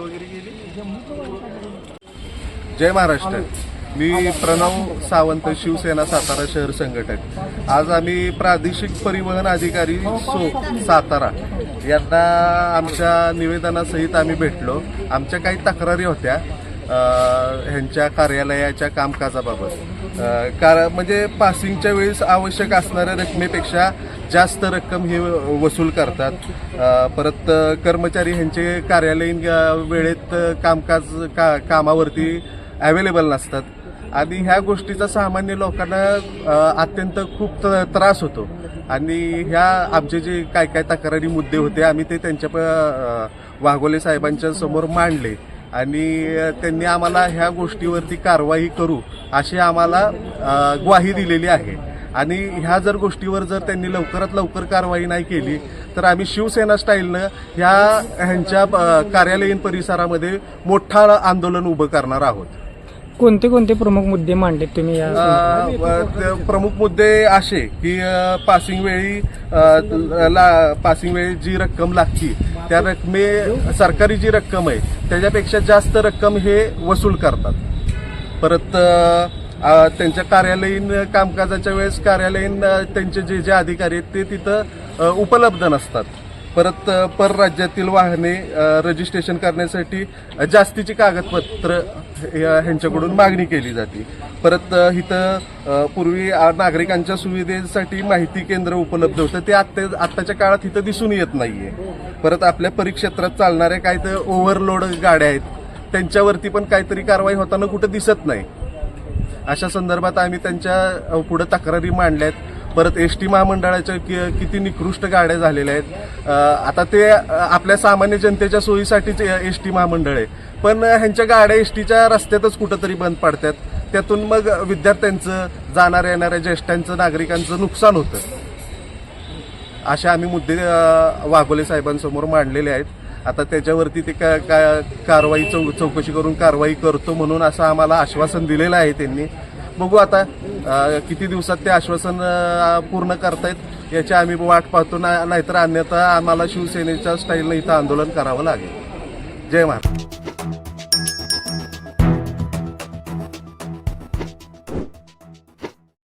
वगैरे जय महाराष्ट्र. मी प्रणव सावंत शिवसेना सातारा शहर संघटक. आज आम्ही प्रादेशिक परिवहन अधिकारी सो सातारा. यांना आमच्या निवेदनासहित आम्ही भेटलो. आमच्या काही तक्रारी होत्या ह्यांच्या कार्यालयाच्या कामकाजाबाबत. कारण कार म्हणजे पासिंगच्या वेळेस आवश्यक असणाऱ्या रकमेपेक्षा जास्त रक्कम हे वसूल करतात. परत कर्मचारी ह्यांचे कार्यालयीन वेळेत कामकाज का कामावरती अवेलेबल नसतात. आणि ह्या गोष्टीचा सामान्य लोकांना अत्यंत खूप त- त्रास होतो. आणि ह्या आमचे जे काय काय तक्रारी मुद्दे होते आम्ही ते त्यांच्या प- वाघोले साहेबांच्या समोर मांडले. आणि त्यांनी आम्हाला ह्या गोष्टीवरती कारवाई करू अशी आम्हाला ग्वाही दिलेली आहे. आणि ह्या जर गोष्टीवर जर त्यांनी लवकरात लवकर कारवाई नाही केली तर आम्ही शिवसेना स्टाईलनं ह्या ह्यांच्या कार्यालयीन परिसरामध्ये मोठा आंदोलन उभं करणार आहोत. कोणते कोणते प्रमुख मुद्दे मांडलेत तुम्ही या प्रमुख मुद्दे असे की पासिंग वेळी पासिंग वेळी जी रक्कम लागती त्या रकमे सरकारी जी रक्कम आहे त्याच्यापेक्षा जास्त रक्कम हे वसूल करतात. परत त्यांच्या कार्यालयीन कामकाजाच्या वेळेस कार्यालयीन त्यांचे जे जे अधिकारी आहेत ते तिथं उपलब्ध नसतात. परत परराज्यातील वाहने रजिस्ट्रेशन करण्यासाठी जास्तीची कागदपत्र ह्यांच्याकडून मागणी केली जाते. परत इथं पूर्वी नागरिकांच्या सुविधेसाठी माहिती केंद्र उपलब्ध होतं. ते आत्ता आत्ताच्या काळात इथं दिसून येत नाहीये. परत आपल्या परिक्षेत्रात चालणाऱ्या काही तर ओव्हरलोड गाड्या आहेत त्यांच्यावरती पण काहीतरी कारवाई होताना कुठं दिसत नाही. अशा संदर्भात आम्ही त्यांच्या पुढे तक्रारी मांडल्यात. परत एस टी महामंडळाच्या कि- किती निकृष्ट गाड्या झालेल्या आहेत. आता ते आपल्या सामान्य जनतेच्या सोयीसाठीच एस टी महामंडळ आहे. पण ह्यांच्या गाड्या एस टीच्या रस्त्यातच कुठंतरी बंद पडतात. त्यातून मग विद्यार्थ्यांचं जाणाऱ्या येणाऱ्या ज्येष्ठांचं नागरिकांचं नुकसान होतं. असे आम्ही मुद्दे वाघोले साहेबांसमोर मांडलेले आहेत. आता त्याच्यावरती ते का का- कारवाई चौ चौकशी करून कारवाई करतो म्हणून असं आम्हाला आश्वासन दिलेलं आहे त्यांनी. बघू आता किती दिवसात ते आश्वासन पूर्ण करतायत याची आम्ही वाट पाहतो ना नाहीतर अन्यथा आम्हाला शिवसेनेच्या स्टाईलनं इथं आंदोलन करावं लागेल. जय महाराज.